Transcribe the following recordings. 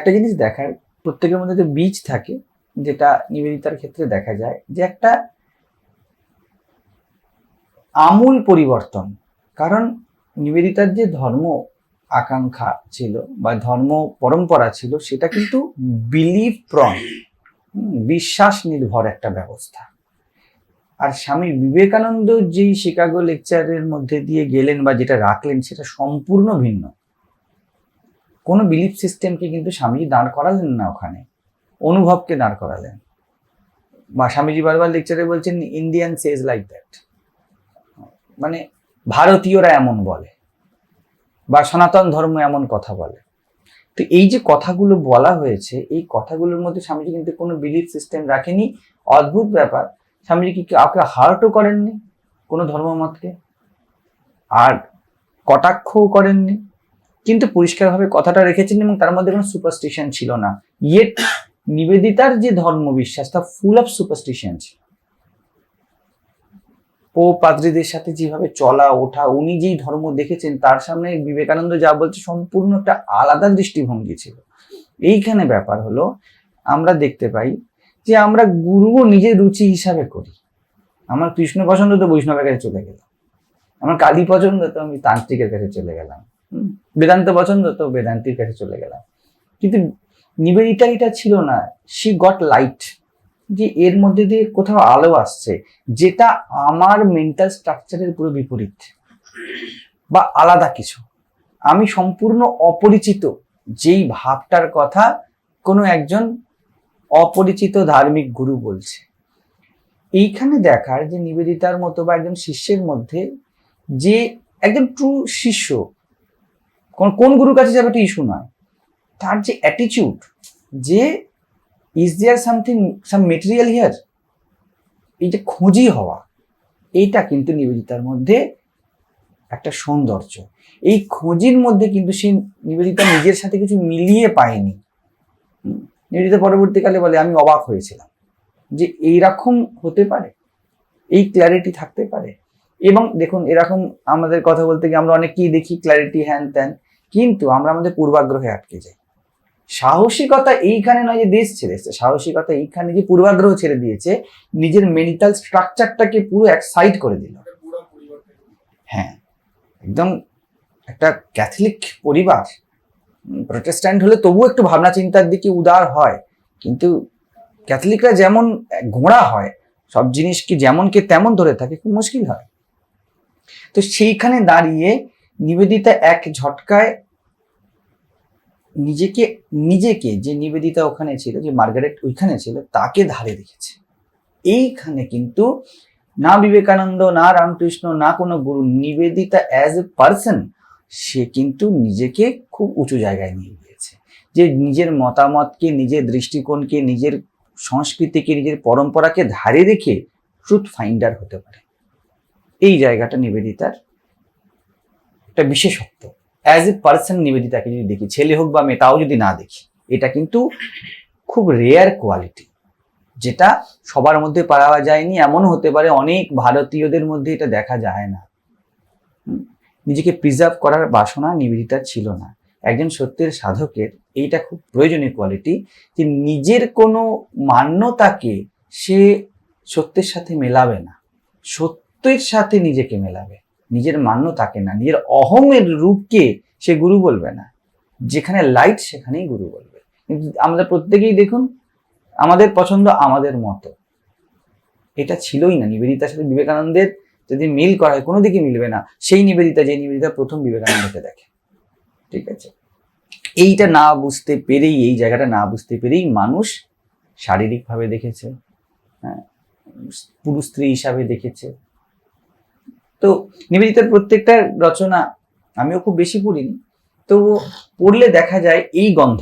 একটা জিনিস দেখার, প্রত্যেকের মধ্যে যে বীজ থাকে, যেটা নিবেদিতার ক্ষেত্রে দেখা যায়, যে একটা আমূল পরিবর্তন। কারণ নিবেদিতার যে ধর্ম আকাঙ্ক্ষা ছিল বা ধর্ম পরম্পরা ছিল, সেটা কিন্তু বিলিভ প্রন বিশ্বাস নির্ভর একটা ব্যবস্থা। আর স্বামী বিবেকানন্দ যেই শিকাগো লেকচারের মধ্যে দিয়ে গেলেন বা যেটা রাখলেন, সেটা সম্পূর্ণ ভিন্ন। কোনো বিলিফ সিস্টেমকে কিন্তু স্বামীজি দাঁড় করালেন না ওখানে। অনুভবকে দাঁড় করালেন। বা স্বামীজি বারবার লেকচারে বলছেন ইন্ডিয়ান সেজ লাইক দ্যাট মানে ভারতীয়রা এমন বলে বা সনাতন ধর্ম এমন কথা বলে। তো এই যে কথাগুলো বলা হয়েছে, এই কথাগুলোর মধ্যে স্বামীজি কিন্তু কোনো বিলিফ সিস্টেম রাখেনি। অদ্ভুত ব্যাপার। স্বামীজি কি কাউকে হার্টও করেননি কোনো ধর্মমতকে? আর কটাক্ষও করেননি? কিন্তু পরিষ্কারভাবে কথাটা রেখেছেন এবং তার মধ্যে কোনো সুপারস্টিশন ছিল না। ইয়েট নিবেদিতার যে ধর্ম বিশ্বাস তা ফুল অফ সুপারস্টিশন ছিল। পো পাদ্রীদের সাথে যেভাবে চলা, ওঠা, উনি যেই ধর্ম দেখেছেন, তার সামনে বিবেকানন্দ যা বলছে, সম্পূর্ণ একটা আলাদা দৃষ্টিভঙ্গি ছিল। এইখানে ব্যাপার হলো, আমরা দেখতে পাই যে আমরা গুরুও নিজের রুচি হিসাবে করি। আমার কৃষ্ণ পছন্দ তো বৈষ্ণবের কাছে চলে গেলাম আমার কালী পছন্দ তো আমি তান্ত্রিকের কাছে চলে গেলাম? বেদান্ত পছন্দ, তো বেদান্তির কাছে চলে গেলাম। কিন্তু নিবেদিতা এটা ছিল না সি গট লাইট যে এর মধ্যে দিয়ে কোথাও আলো আসছে, যেটা আমার মেন্টাল স্ট্রাকচারের পুরো বিপরীত, বা আলাদা কিছু। আমি সম্পূর্ণ অপরিচিত, যেই ভাবটার কথা কোনো একজন অপরিচিত ধার্মিক গুরু বলছে। এইখানে দেখার যে নিবেদিতার মতো বা একজন শিষ্যের মধ্যে যে একজন ট্রু শিষ্য কোন কোন গুরুর কাছে যাবে একটা ইস্যু নয়। তার যে অ্যাটিচিউড যে is there something some material here এই যে খোঁজি হওয়া, এইটা কিন্তু নিবেদিতার মধ্যে একটা সৌন্দর্য। এই খোঁজির মধ্যে কিন্তু সে নিবেদিতা নিজের সাথে কিছু মিলিয়ে পায়নি। নিবেদিতা পরবর্তীকালে বলে, আমি অবাক হয়েছিলাম যে এইরকম হতে পারে। এই ক্ল্যারিটি থাকতে পারে। এবং দেখুন, এরকম আমাদের কথা বলতে গিয়ে আমরা অনেকেই দেখি ক্ল্যারিটি হ্যান ত্যান কিন্তু আমরা আমাদের পূর্বাগ্রহে আটকে যাই। সাহসিকতা এইখানে নয় যে দেশ ছেড়ে এসছে, সাহসিকতা এইখানে যে পূর্বাগ্রহ ছেড়ে দিয়েছে, নিজের মেন্টাল স্ট্রাকচারটাকে পুরো এক সাইড করে দিল। হ্যাঁ একদম একটা ক্যাথলিক পরিবার প্রোটেস্ট্যান্ট হলে তবুও একটু ভাবনা চিন্তার দিকে উদার হয়, কিন্তু ক্যাথলিকরা যেমন ঘোড়া হয়, সব জিনিসকে যেমনকে তেমন ধরে থাকে, খুব মুশকিল হয়। তো সেইখানে দাঁড়িয়ে নিবেদিতা এক ঝটকায় নিজেকে নিজেকে যে নিবেদিতা ওখানে ছিল, যে মার্গারেট ওইখানে ছিল, তাকে ধারে রেখেছে। এইখানে কিন্তু না বিবেকানন্দ, না রামকৃষ্ণ, না কোনো গুরু, নিবেদিতা অ্যাজ এ পার্সন সে কিন্তু নিজেকে খুব উঁচু জায়গায় নিয়ে গিয়েছে। যে নিজের মতামতকে, নিজের দৃষ্টিকোণকে, নিজের সংস্কৃতিকে, নিজের পরম্পরাকে ধারে রেখে ট্রুথ ফাইন্ডার হতে পারে। এই জায়গাটা নিবেদিতার একটা বিশেষত্ব। অ্যাজ এ পার্সন নিবেদিতাকে যদি দেখি, ছেলে হোক বা মেয়ে, তাও যদি না দেখি, এটা কিন্তু খুব রেয়ার কোয়ালিটি যেটা সবার মধ্যে পাওয়া যায়নি। এমন হতে পারে অনেক ভারতীয়দের মধ্যে এটা দেখা যায় না। নিজেকে প্রিজার্ভ করার বাসনা নিবেদিতার ছিল না। একজন সত্যের সাধকের এইটা খুব প্রয়োজনীয় কোয়ালিটি যে নিজের কোনো মান্যতাকে সে সত্যের সাথে মেলাবে না। সত্যের সাথে নিজেকে মেলাবে। নিজের মান্যতাকে না, নিজের অহমের রূপকে সে গুরু বলবে না। যেখানে লাইট সেখানেই গুরু বলবে। কিন্তু আমরা প্রত্যেকেই দেখুন, আমাদের পছন্দ আমাদের মতো। এটা ছিলই না। নিবেদিতার সাথে বিবেকানন্দের যদি মিল করা হয়, কোনো দিকে মিলবে না। সেই নিবেদিতা, যে নিবেদিতা প্রথম বিবেকানন্দকে দেখে। ঠিক আছে? এইটা না বুঝতে পেরেই, এই জায়গাটা না বুঝতে পেরেই মানুষ শারীরিকভাবে দেখেছে হ্যাঁ পুরুষ স্ত্রী হিসাবে দেখেছে। তো নিবেদিতার প্রত্যেকটা রচনা আমিও খুব বেশি পড়িনি। তো পড়লে দেখা যায় এই গন্ধ,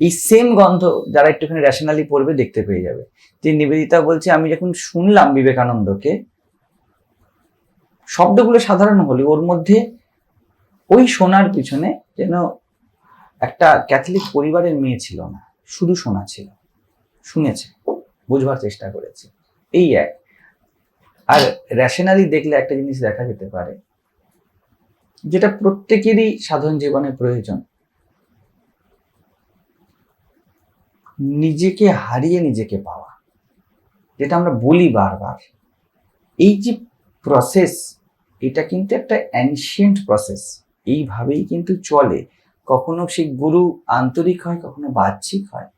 এই সেম গন্ধ যারা একটুখানি রেশনালি পড়বে দেখতে পেয়ে যাবে। যে নিবেদিতা বলছে, আমি যখন শুনলাম বিবেকানন্দকে, শব্দগুলো সাধারণ হলে ওর মধ্যে ওই সোনার পিছনে যেন একটা ক্যাথলিক পরিবারের মেয়ে ছিল না, শুধু শোনা ছিল, শুনেছে, বুঝবার চেষ্টা করেছে। এই এক। আর রেশনালি দেখলে একটা জিনিস দেখা যেতে পারে, যেটা প্রত্যেকেরই সাধারণ জীবনে প্রয়োজন। নিজেকে হারিয়ে নিজেকে পাওয়া, যেটা আমরা বলি বারবার। এই যে প্রসেস এটা কিন্তু একটা অ্যানশিয়েন্ট প্রসেস এইভাবেই কিন্তু চলে। কখনো সেই গুরু আন্তরিক হয়, কখনো বাহ্যিক হয়।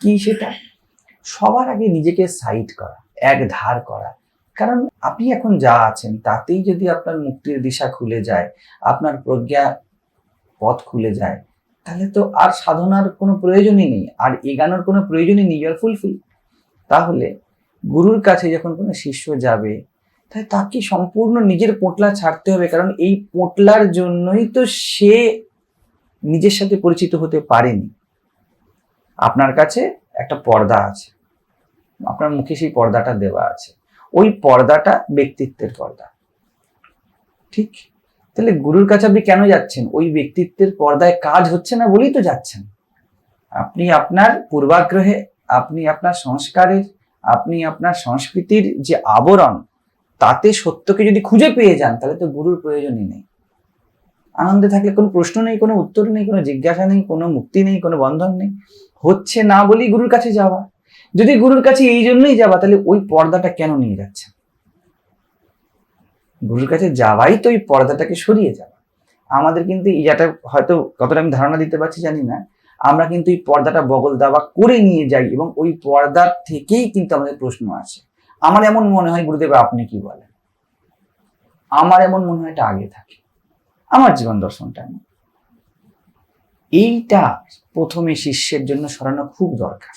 কি সেটা? সবার আগে নিজেকে সাইড করা এক ধার করা। কারণ আপনি এখন যা আছেন, তাতেই যদি আপনার মুক্তির দিশা খুলে যায়, আপনার প্রজ্ঞা পথ খুলে যায়, তাহলে তো আর সাধনার কোনো প্রয়োজনই নেই, আর এগানোর কোনো প্রয়োজনই নেই আর ফুলফিল তাহলে গুরুর কাছে যখন কোনো শিষ্য যাবে, তাহলে তাকে সম্পূর্ণ নিজের পোটলা ছাড়তে হবে, কারণ এই পোটলার জন্যই তো সে নিজের সাথে পরিচিত হতে পারেনি। আপনার কাছে একটা পর্দা আছে, আপনার মুখে সেই পর্দাটা দেওয়া আছে। ওই পর্দাটা ব্যক্তিত্বের পর্দা। ঠিক? তাহলে গুরুর কাছে আপনি কেন যাচ্ছেন? ওই ব্যক্তিত্বের পর্দায় কাজ হচ্ছে না বলেই তো যাচ্ছেন। আপনি আপনার পূর্বাগ্রহে, আপনি আপনার সংস্কারের, আপনি আপনার সংস্কৃতির যে আবরণ, তাতে সত্যকে যদি খুঁজে পেয়ে যান, তাহলে তো গুরুর প্রয়োজনই নেই। আনন্দে থাকলে কোনো প্রশ্ন নেই, কোনো উত্তর নেই, কোনো জিজ্ঞাসা নেই, কোনো মুক্তি নেই, কোনো বন্ধন নেই। হচ্ছে না বলেই গুরুর কাছে যাওয়া। যদি গুরুর কাছে এই জন্যই যাবা, তাহলে ওই পর্দাটা কেন নিয়ে যাচ্ছে? গুরুর কাছে যাওয়াই তো ওই পর্দাটাকে সরিয়ে যাওয়া। আমাদের কিন্তু ইয়াটা হয়তো কতটা আমি ধারণা দিতে পারছি জানি না, আমরা কিন্তু এই পর্দাটা বগল দাবা করে নিয়ে যাই এবং ওই পর্দার থেকেই কিন্তু আমাদের প্রশ্ন আছে আমার এমন মনে হয়, গুরুদেব, আপনি কি বলেন? আমার এমন মনে হয় এটা আগে থাকে। আমার জীবন দর্শনটা। এইটা প্রথমে শিষ্যের জন্য সরানো খুব দরকার।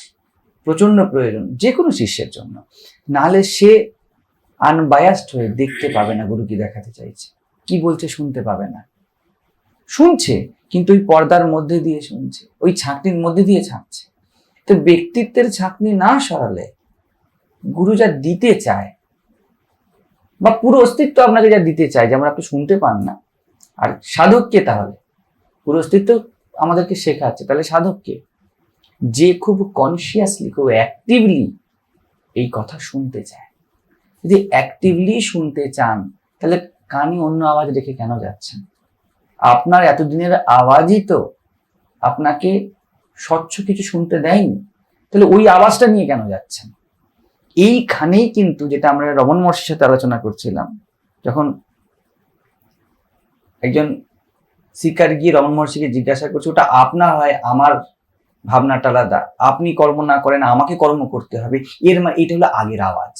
প্রচণ্ড প্রয়োজন যে কোনো শিষ্যের জন্য। নাহলে সে আনবায়াসড হয়ে দেখতে পাবে না গুরু কি দেখাতে চাইছে। কি বলছে শুনতে পাবে না। শুনছে, কিন্তু ওই পর্দার মধ্যে দিয়ে শুনছে, ওই ছাঁকনির মধ্যে দিয়ে ছাঁকছে। তো ব্যক্তিত্বের ছাঁকনি না সরালে গুরু যা দিতে চায়, বা পুরো অস্তিত্ব আপনাকে যা দিতে চায়, যেমন আপনি শুনতে পান না, আর সাধককে তাহলে, পুরো অস্তিত্ব আমাদেরকে শেখাচ্ছে, তাহলে সাধক কে? যে খুব কনসিয়াসলি খুব অ্যাক্টিভলি এই কথা শুনতে চায়। যদি অ্যাক্টিভলি শুনতে চান, তাহলে কানে অন্য আওয়াজ রেখে কেন যাচ্ছেন? আপনার এতদিনের আওয়াজই তো আপনাকে স্বচ্ছ কিছু শুনতে দেয়নি। তাহলে ওই আওয়াজটা নিয়ে কেন যাচ্ছেন? এইখানেই কিন্তু যেটা আমরা রমন মহর্ষির সাথে আলোচনা করছিলাম, যখন একজন শিকার গিয়ে রমন মহর্ষিকে জিজ্ঞাসা করছে, ওটা আপনার হয়, আমার ভাবনাটা আলাদা। আপনি কর্ম না করেন, আমাকে কর্ম করতে হবে। এর মানে এটা হলো আগের আওয়াজ।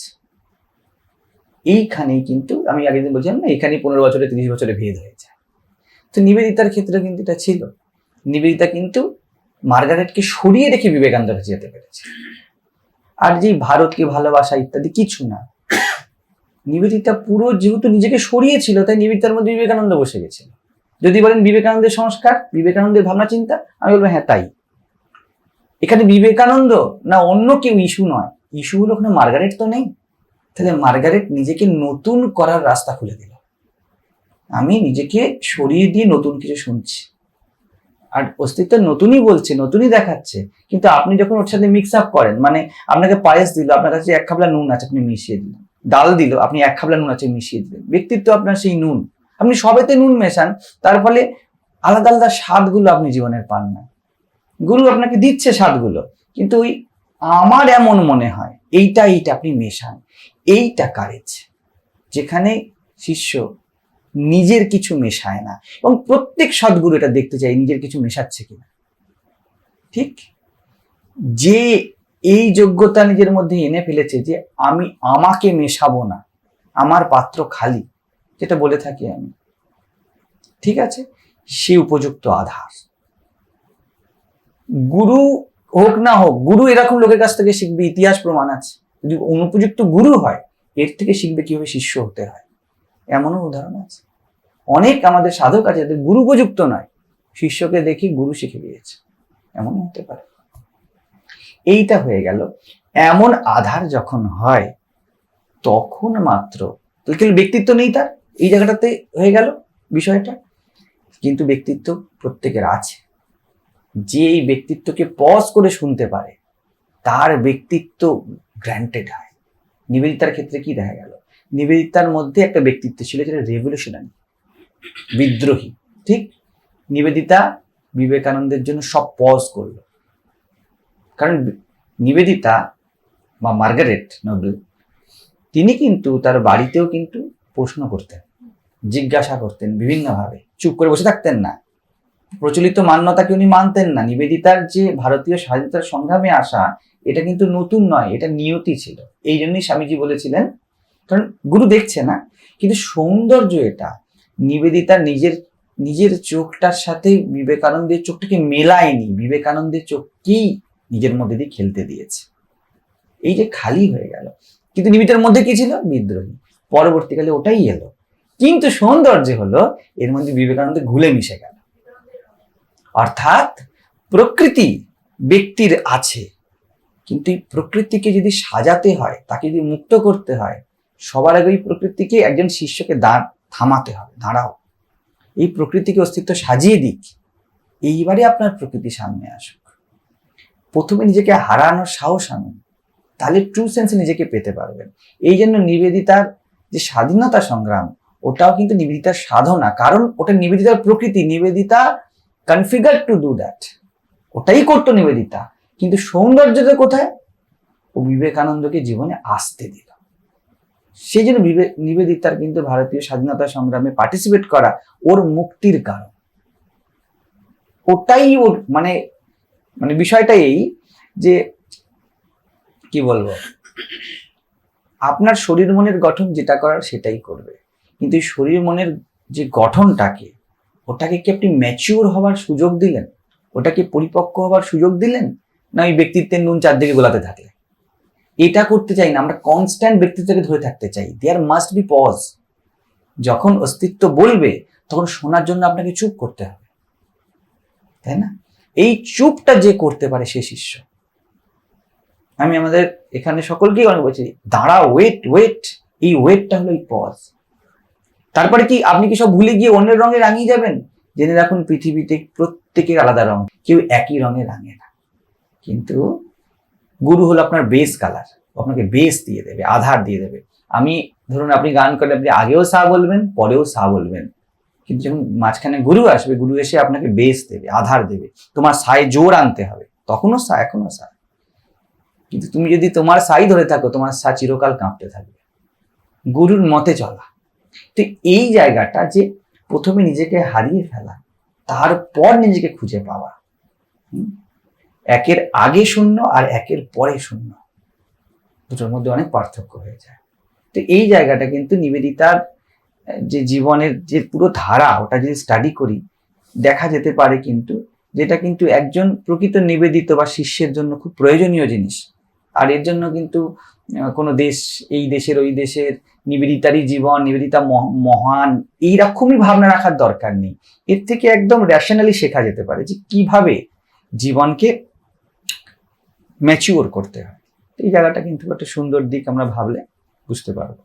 এইখানেই কিন্তু আমি আগের দিন বলছিলাম না এখানে পনেরো বছরে, তিরিশ বছরে ভেদ হয়ে যায়। তো নিবেদিতার ক্ষেত্রে কিন্তু এটা ছিল। নিবেদিতা কিন্তু মার্গারেটকে সরিয়ে রেখে বিবেকানন্দের কাছে যেতে পেরেছে। আর যে ভারতকে ভালোবাসা ইত্যাদি, কিছু না। নিবেদিতা পুরো যেহেতু নিজেকে সরিয়েছিল, তাই নিবেদিতার মধ্যে বিবেকানন্দ বসে গেছিল। যদি বলেন বিবেকানন্দের সংস্কার, বিবেকানন্দের ভাবনা চিন্তা আমি বলব হ্যাঁ তাই। এখানে বিবেকানন্দ? না, অন্য কেউ ইস্যু নয়। ইস্যু হলো ওখানে মার্গারেট তো নেই। তাহলে মার্গারেট নিজেকে নতুন করার রাস্তা খুলে দিল। আমি নিজেকে সরিয়ে দিয়ে নতুন কিছু শুনছি। আর অস্তিত্ব নতুনই বলছে, নতুনই দেখাচ্ছে। কিন্তু আপনি যখন ওর সাথে মিক্স আপ করেন মানে আপনাকে পায়েস দিল, আপনার কাছে এক খাবলা নুন আছে, আপনি মিশিয়ে দিলেন। ডাল দিল, আপনি এক খাবলা নুন আছে, মিশিয়ে দিলেন। ব্যক্তিত্ব আপনার সেই নুন। আপনি সবেতে নুন মেশান, তার ফলে আলাদা আলাদা স্বাদগুলো আপনি জীবনের পান না। গুরু আপনাকে দিচ্ছে স্বাদগুলো কিন্তু ওই আমার এমন মনে হয়, এইটা এইটা আপনি মেশান, এইটা কারেজ, যেখানে শিষ্য নিজের কিছু মেশায় না, এবং প্রত্যেক সদ্গুরু এটা দেখতে চাই নিজের কিছু মেশাচ্ছে কিনা। ঠিক? যে এই যোগ্যতা নিজের মধ্যে এনে ফেলেছে যে আমি আমাকে মেশাবো না, আমার পাত্র খালি, যেটা বলে থাকি আমি। ঠিক আছে? সে উপযুক্ত আধার। গুরু হোক না হোক, গুরু এরকম লোকের কাছ থেকে শিখবে, ইতিহাস প্রমাণ আছে। যদি অনুপযুক্ত গুরু হয়, এর থেকে শিখবে কীভাবে শিষ্য হতে হয়। এমনও উদাহরণ আছে। অনেক আমাদের সাধক আছে যাদের গুরু উপযুক্ত নয়, শিষ্যকে দেখি গুরু শিখে দিয়েছে এমনও হতে পারে। এইটা হয়ে গেল। এমন আধার যখন হয়, তখন মাত্র ব্যক্তিত্ব নেই তার, এই জায়গাটাতে হয়ে গেল বিষয়টা। কিন্তু ব্যক্তিত্ব প্রত্যেকের আছে। যে এই ব্যক্তিত্বকে পজ করে শুনতে পারে, তার ব্যক্তিত্ব গ্র্যান্টেড হয়। নিবেদিতার ক্ষেত্রে কি দেখা গেল? নিবেদিতার মধ্যে একটা ব্যক্তিত্ব ছিল যেটা রেভলিউশনারি বিদ্রোহী। ঠিক? নিবেদিতা বিবেকানন্দের জন্য সব পজ করল। কারণ নিবেদিতা বা মার্গারেট নোবেল, তিনি কিন্তু তার বাড়িতেও কিন্তু প্রশ্ন করতেন, জিজ্ঞাসা করতেন বিভিন্নভাবে, চুপ করে বসে থাকতেন না। প্রচলিত মান্যতাকে উনি মানতেন না। নিবেদিতার যে ভারতীয় স্বাধীনতার সংগ্রামে আসা, এটা কিন্তু নতুন নয়, এটা নিয়তি ছিল। এই জন্যই স্বামীজি বলেছিলেন, কারণ গুরু দেখছে না, কিন্তু সৌন্দর্য এটা। নিবেদিতা নিজের নিজের চোখটার সাথে বিবেকানন্দের চোখটাকে মেলায়নি। বিবেকানন্দের চোখকেই নিজের মধ্যে দিয়ে খেলতে দিয়েছে। এই যে খালি হয়ে গেল। কিন্তু নিবেদিতার মধ্যে কি ছিল? বিদ্রোহী। পরবর্তীকালে ওটাই এলো। কিন্তু সৌন্দর্য হলো, এর মধ্যে বিবেকানন্দ ঘুলে মিশে গেল। অর্থাৎ প্রকৃতি ব্যক্তির আছে। কিন্তু এই প্রকৃতিকে যদি সাজাতে হয়, তাকে যদি মুক্ত করতে হয়, সবার আগে এই প্রকৃতিকে একজন শিষ্যকে দাঁড়, থামাতে হবে, দাঁড়াও। এই প্রকৃতিকে অস্তিত্ব সাজিয়ে দিক। এইবারে আপনার প্রকৃতি সামনে আসুক। প্রথমে নিজেকে হারানোর সাহস আনুন। তাহলে ট্রু সেন্সে নিজেকে পেতে পারবেন। এই জন্য নিবেদিতার যে স্বাধীনতা সংগ্রাম, ওটাও কিন্তু নিবেদিতার সাধনা। কারণ ওটা নিবেদিতার প্রকৃতি। Nivedita configure to do that ওটাই করতো নিবেদিতা। কিন্তু সৌন্দর্যটা কোথায়? ও বিবেকানন্দকে জীবনে আসতে দিল। সেই জন্য নিবেদিতার কিন্তু ভারতীয় স্বাধীনতা সংগ্রামে পার্টিসিপেট করা ওর মুক্তির কারণ। ওটাই ওর মানে মানে বিষয়টা এই যে, কি বলব? আপনার শরীর মনের গঠন যেটা করার সেটাই করবে। কিন্তু শরীর মনের যে গঠনটাকে ওটাকে কি আপনি ম্যাচিওর হওয়ার সুযোগ দিলেন? ওটাকে পরিপক্ক হওয়ার সুযোগ দিলেন? না ওই ব্যক্তিত্বের নুন চারদিকে গোলাতে থাকলে? এটা করতে চাই না, আমরা কনস্ট্যান্ট ব্যক্তিত্বকে ধরে থাকতে চাই। দেয়ার মাস্ট বি পজ যখন অস্তিত্ব বলবে, তখন শোনার জন্য আপনাকে চুপ করতে হবে। তাই না? এই চুপটা যে করতে পারে সে শিষ্য। আমি আমাদের এখানে সকলকেই অনেক বলছি, দাঁড়া ওয়েট ওয়েট এই ওয়েটটা হলো এই পজ তারপরে কি আপনি কি সব ভুলে গিয়ে অন্যের রঙে রাঙিয়ে যাবেন? জেনে রাখুন, পৃথিবীতে প্রত্যেকের আলাদা রং, কেউ একই রঙে রাঙে না। কিন্তু গুরু হলো আপনার বেস কালার আপনাকে বেস দিয়ে দেবে, আধার দিয়ে দেবে। আমি, ধরুন আপনি গান করলে আপনি আগেও সা বলবেন, পরেও সা বলবেন। কিন্তু যখন মাঝখানে গুরু আসবে, গুরু এসে আপনাকে বেস দেবে, আধার দেবে। তোমার সায় জোর আনতে হবে। তখনও সা, এখনও সা। কিন্তু তুমি যদি তোমার সাই ধরে থাকো, তোমার সা চিরকাল কাঁপতে থাকবে। গুরুর মতে চলা। তো এই জায়গাটা যে প্রথমে নিজেকে হারিয়ে ফেলা, তারপর নিজেকে খুঁজে পাওয়া একের আগে শূন্য আর একের পরে শূন্য, দুটোর মধ্যে অনেক পার্থক্য হয়ে যায়। তো এই জায়গাটা কিন্তু নিবেদিতার যে জীবনের যে পুরো ধারা, ওটা যদি স্টাডি করি, দেখা যেতে পারে কিন্তু যেটা কিন্তু একজন প্রকৃত নিবেদিত বা শিষ্যের জন্য খুব প্রয়োজনীয় জিনিস। আর এর জন্য কিন্তু কোনো দেশ, এই দেশের ওই দেশের নিবেদিতারই জীবন, নিবেদিতা মহ- মহান এইরকমই ভাবনা রাখার দরকার নেই। এর থেকে একদম র্যাশনালি শেখা যেতে পারে যে কীভাবে জীবনকে ম্যাচিওর করতে হয়। এই জায়গাটা কিন্তু একটা সুন্দর দিক, আমরা ভাবলে বুঝতে পারব।